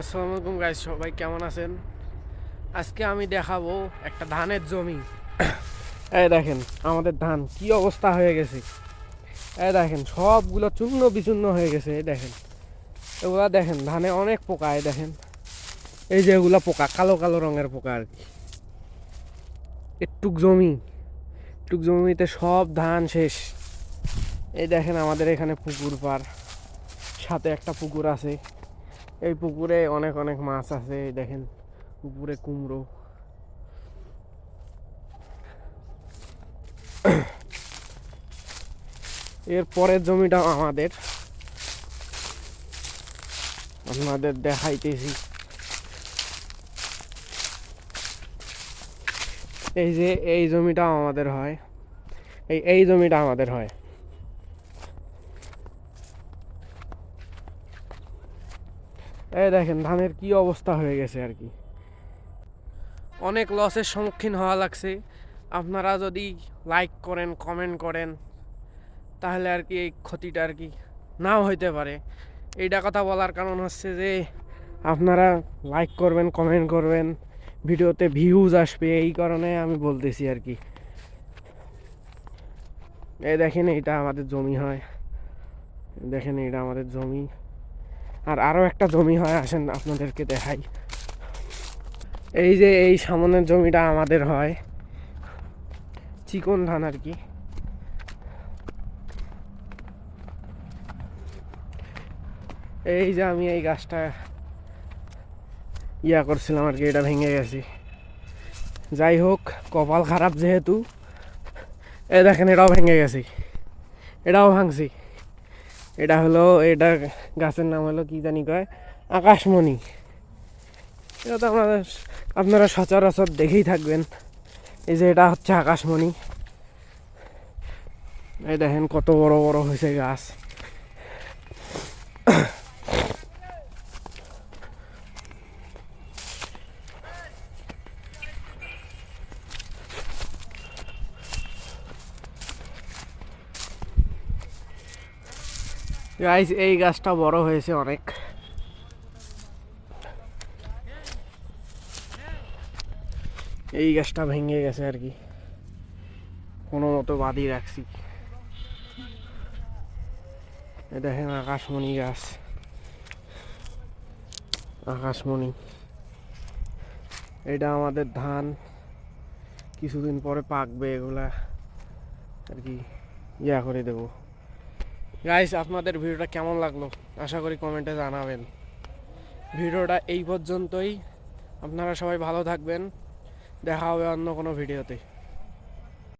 আসসালামু আলাইকুম গাইস সবাই কেমন আছেন? আজকে আমি দেখাবো একটা ধানের জমি। এই দেখেন, আমাদের ধান কি অবস্থা হয়ে গেছে। এই দেখেন, সবগুলো চূর্ণ বিচূর্ণ হয়ে গেছে, এই দেখেন। এগুলা দেখেন, ধানে অনেক পোকা, এই দেখেন। এই যে এগুলা পোকা, কালো কালো রঙের পোকা আর কি। একটুক জমি একটুক জমিতে সব ধান শেষ। এই দেখেন আমাদের এখানে পুকুর পার সাথে একটা পুকুর আছে। এই পুকুরে অনেক অনেক মাছ আছে, দেখেন, পুকুরে কুমড়ো। এর পরের জমিটা আমাদের। আপনাদের দেখাইতেছি। এই যে, এই জমিটা আমাদের হয়। এই এই জমিটা আমাদের হয়। এই দেখেন, ধানের কি অবস্থা হয়ে গেছে আর কি। অনেক লসের সম্মুখীন হওয়া লাগছে। আপনারা যদি লাইক করেন কমেন্ট করেন, তাহলে আর কি এই ক্ষতিটা আর কি নাও হইতে পারে। এইটা কথা বলার কারণ হচ্ছে যে, আপনারা লাইক করবেন কমেন্ট করবেন, ভিডিওতে ভিউজ আসবে, এই কারণে আমি বলতেছি আর কি। এই দেখেন এটা আমাদের জমি হয়। দেখেন এটা আমাদের জমি। আর আরও একটা জমি হয়, আসেন আপনাদেরকে দেখাই। এই যে এই সামনের জমিটা আমাদের হয়। চিকন ধান আর কি। এই যে আমি এই গাছটা ইয়া করছিলাম আর কি, এটা ভেঙে গেছি। যাই হোক, কপাল খারাপ যেহেতু, এ দেখেন এটাও ভেঙে গেছি। এটাও ভাঙছি। এটা হলো, এটা গাছের নাম হলো কি জানি কয়? আকাশমণি। এটা তো আমরা আপনারা সচরাচর দেখেই থাকবেন। এই যে এটা হচ্ছে আকাশমণি। এই দেখেন কত বড় বড় হয়েছে গাছ। গাইস এই গাছটা বড় হয়েছে অনেক। এই গাছটা ভেঙে গেছে আর কি। কোনো মতো বাঁধিয়ে রাখছি। দেখেন আকাশমণি গাছ। আকাশমণি। এটা আমাদের ধান। কিছুদিন পরে পাকবে এগুলা। আর কি, ইয়া করে দেবো। গাইস আপনাদের ভিডিওটা কেমন লাগল? আশা করি কমেন্টে জানাবেন। ভিডিওটা এই পর্যন্তই। আপনারা সবাই ভালো থাকবেন। দেখা হবে অন্য কোনো ভিডিওতে